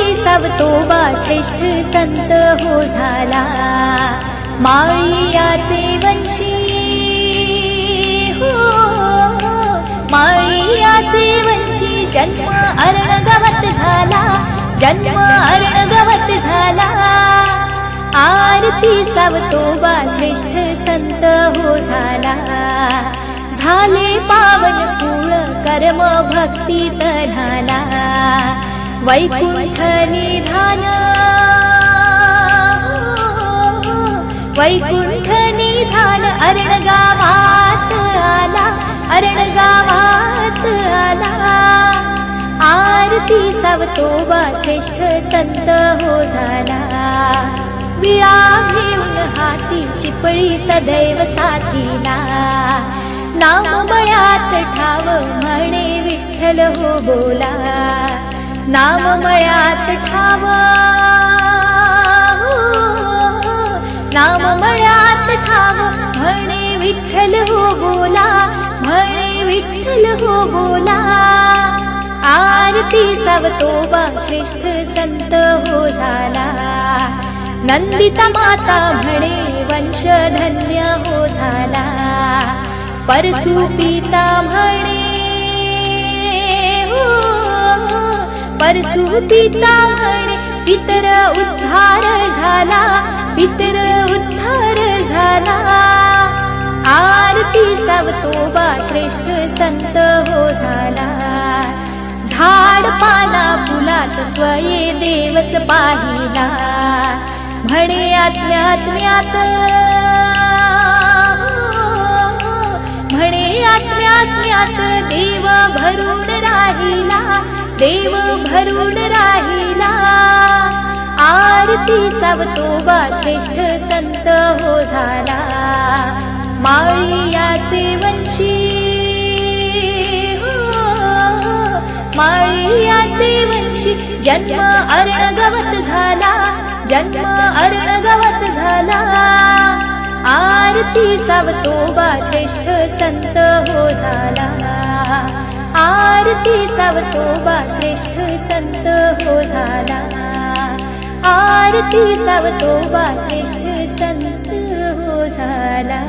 आरती तोबा श्रेष्ठ संत हो झाला. माळियाचे वंशी हो, हो. माळियाचे वंशी जन्म अरणगवत झाला. जन्म अरणगवत झाला. आरती सब तोबा श्रेष्ठ संत हो झाला. झाले पावन कुळ कर्म भक्ती तऱ्हाला वैकुण्ठ निधान वैकुण्ठ निधान अरण गावात आला अरण गावात आला। आरती सावतोबा श्रेष्ठ संत हो झाला। विळा घेऊन हाती चिपळी सदैव साथीला। नाम मळ्यात ठाव म्हणे विठ्ठल हो बोला। नाम मळ्यात ठाव. नाम मळ्यात ठाव. म्हणे विठ्ठल हो बोला म्हणे विठ्ठल हो बोला. आरती सावतोबा श्रेष्ठ संत हो झाला. नंदिता माता म्हणे वंश धन्य हो झाला. परसू पिता म्हणे परसू म्हणे पितर उद्धार झाला पितर उद्धार झाला. आरती सावतोबा श्रेष्ठ संत हो झाला. झाड पाना फुलात स्वये देवच पाहिला. म्हणे आत्म्यात्म्यात म्हणे आत्म्यात्म्यात देव भरून राहिला. देव भरून राहिला. आरती सावतोबा श्रेष्ठ संत हो झाला. माळियाचे वंशी. हो, हो, हो. माळियाचे वंशी. जन्म अरणगवत झाला. जन्म अरणगवत झाला. आरती सावतोबा श्रेष्ठ संत हो झाला. आरती सावतोबा श्रेष्ठ संत हो झाला. आरती सावतोबा श्रेष्ठ संत हो झाला.